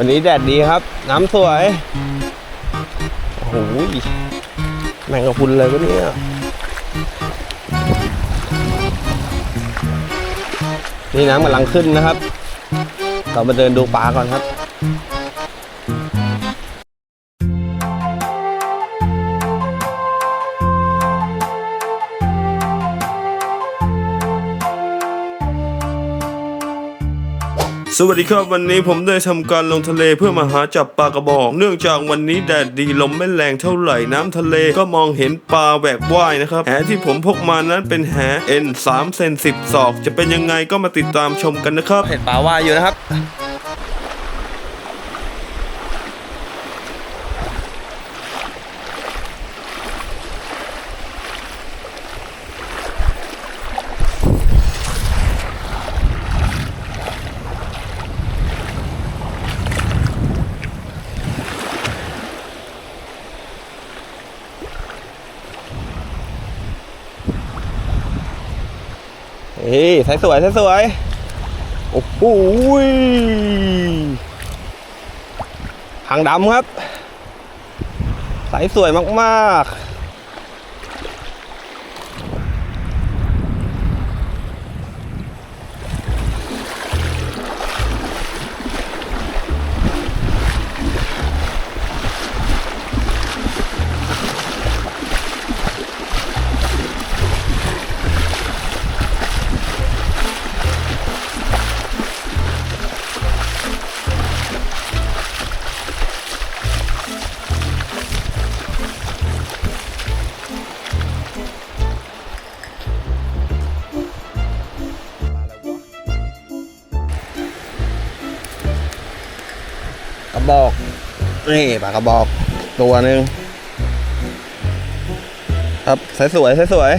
วันนี้แดดดีครับ น้ำสวย โอ้โหแมงกะพรุนเลยวะเนี่ยนี่น้ำกำลังขึ้นนะครับ เรามาเดินดูปลาก่อนครับ สวัสดีครับวันนี้ผมได้ทำการลงทะเลเพื่อมาหาจับปลากระบอก เนื่องจากวันนี้แดดดีลมไม่แรงเท่าไหร่น้ำทะเลก็มองเห็นปลาแหวกว่ายนะครับแหที่ผมพกมานั้นเป็นแหเอ็น3เซน10ศอก จะเป็นยังไงก็มาติดตามชมกันนะครับ เห็นปลาว่ายอยู่นะครับ เฮ้ยสายสวยสายสวย โอ้โหยหางดำครับ สายสวยมากๆ นี่ปลากระบอกตัวหนึ่งครับสวยสวยสายสวย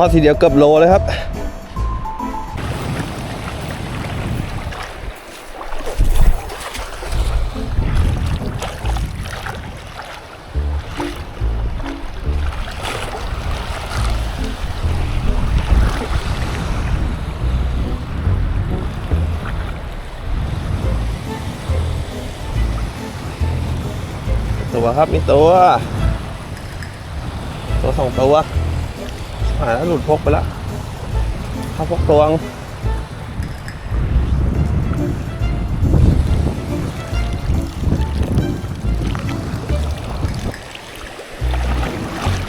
ทอดทีเดียวเกือบโลเลยครับ ตัวครับมีตัว ตัวสองตัว อ่าหลุดพกไปแล้วเข้าพกตวง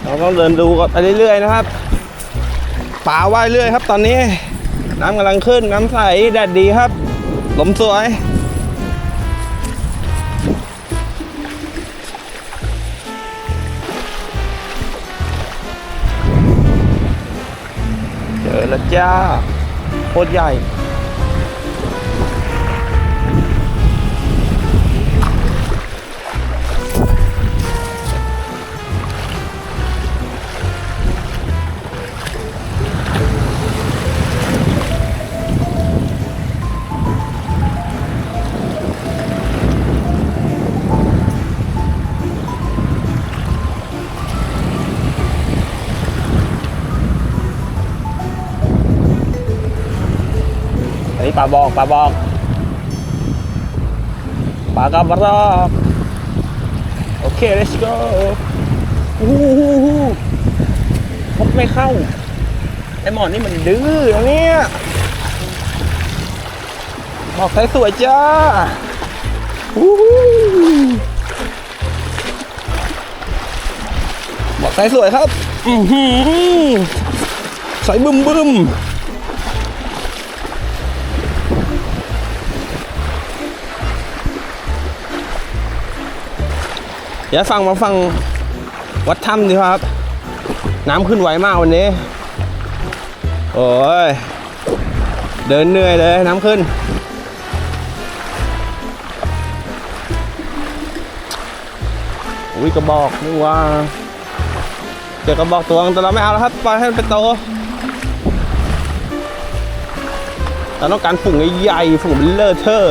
เราต้องเดินดูกันไปเรื่อยๆนะครับป่าว่ายเรื่อยครับ ตอนนี้ น้ำกำลังขึ้นน้ำใสแดดดีครับ ลมสวย เจ้าโคตรใหญ่ นนี้ปลาบอกปลาบอกปลากระบอกโอเค let's go อู้หูหูพบไม่เข้าไอหมอนนี่มันดื้อนะเนี่ยบอกสวยๆจ้าอู้หูบอกสวยๆครับ อือหือใส่บึมบึม เดี๋ยวฟังมาฟังวัดถ้ำดีครับ น้ำขึ้นไวมากวันนี้ โอ้ย เดินเหนื่อยเลยน้ำขึ้น อุ้ยกระบอกนี่ว่า เจอกระบอกตัวงแต่เราไม่เอาแล้วครับ ปล่อยให้มันเป็นโตเราต้องการฝูงใหญ่ๆฝูงเป็นเลอะเทอะ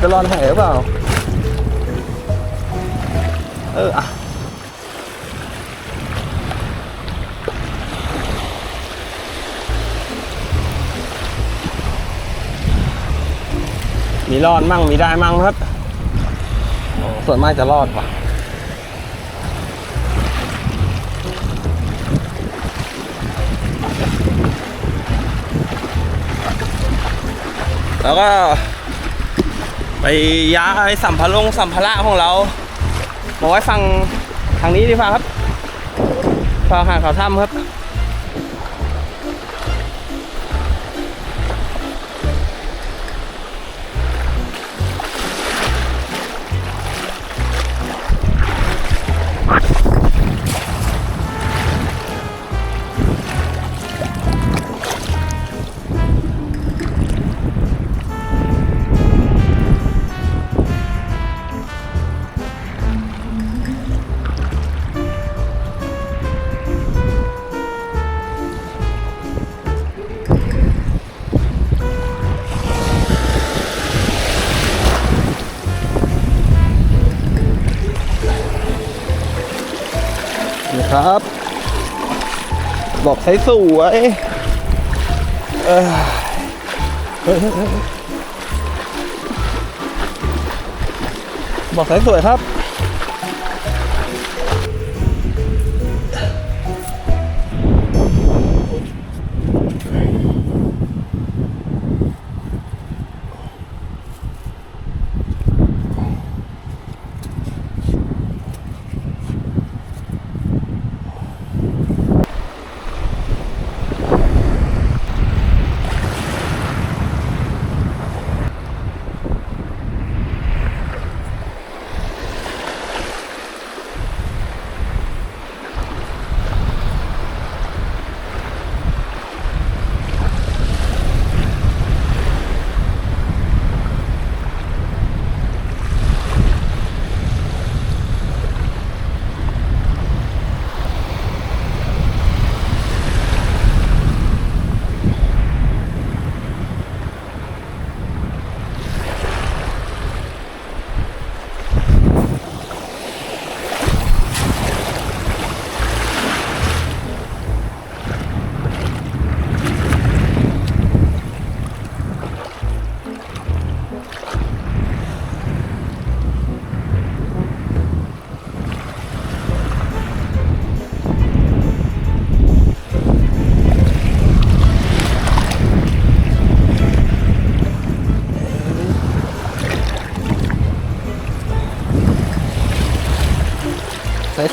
จะรอนแห่หรือเปล่า เอออะมีรอดมั่งมีได้มั่งครับ ส่วนมากจะรอดว่ะแล้วก็ ไปย้ายสัมภารงสัมภาระของเรามาไว้ฟังทางนี้ดีกว่าครับฟังหาเขาถ้ำครับ นี่ครับ บอกใช้สวยเออเฮ้ยเฮ้ยเฮ้ยบอกใช้สวยครับ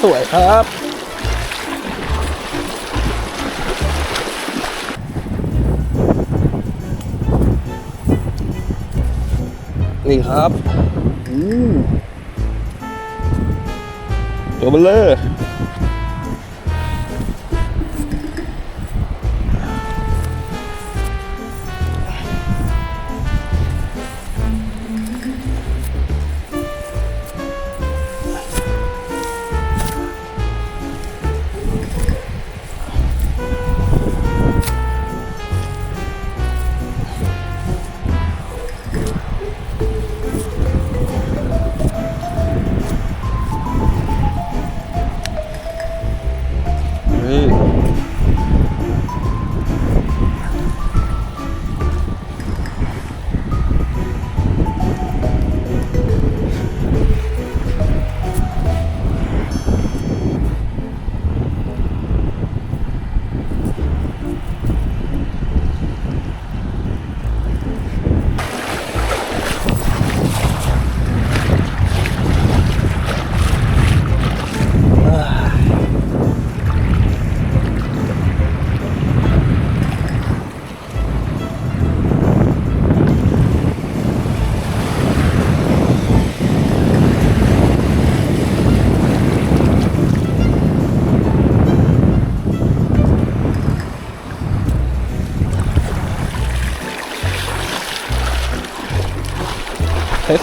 สวยๆครับ นี่ครับอู้ตัวเบลเลอร์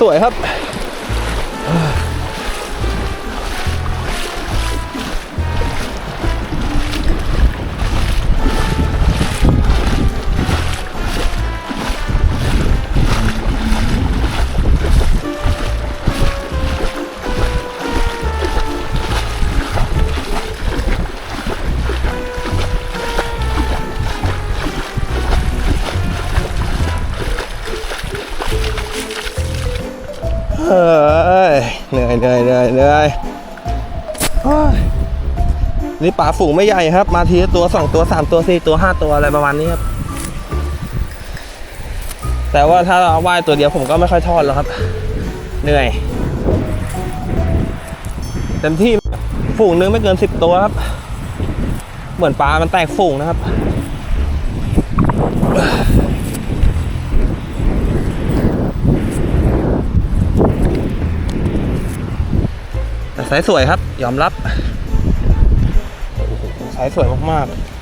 สวยๆครับ อยเหนื่อยเหนื่อยเหนื่อยนี่ป่าฝูงไม่ใหญ่ครับ มาทีตัวสองตัวสามตัวสี่ตัวห้าตัวอะไรประมาณนี้ครับ แต่ว่าถ้าเราว่ายตัวเดียวผมก็ไม่ค่อยทอดหรอกครับ เหนื่อยเต็มที่ฝูงนึงไม่เกินสิบตัวครับ เหมือนปลามันแตกฝูงนะครับ สายสวยครับ ยอมรับ สายสวยมากๆ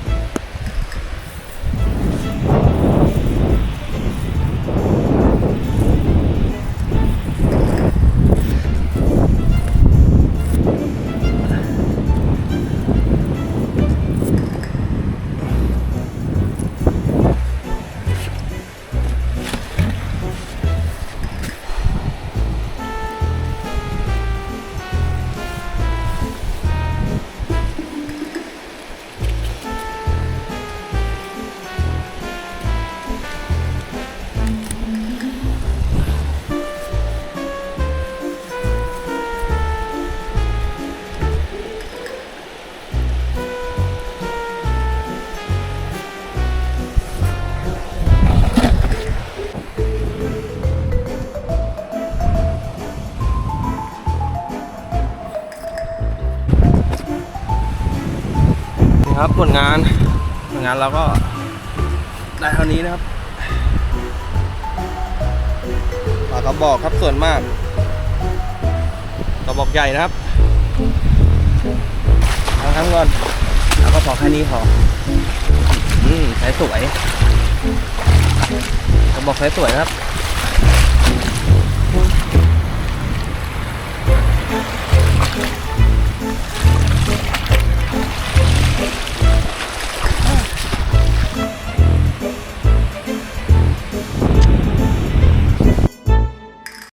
ครับผลงานผลงานเราก็ได้เท่านี้นะครับปลากระบอกครับส่วนมากกระบอกใหญ่นะครับเอาทั้งก่อนแล้วก็พอแค่นี้พออืมสายสวยกระบอกสายสวยนะครับ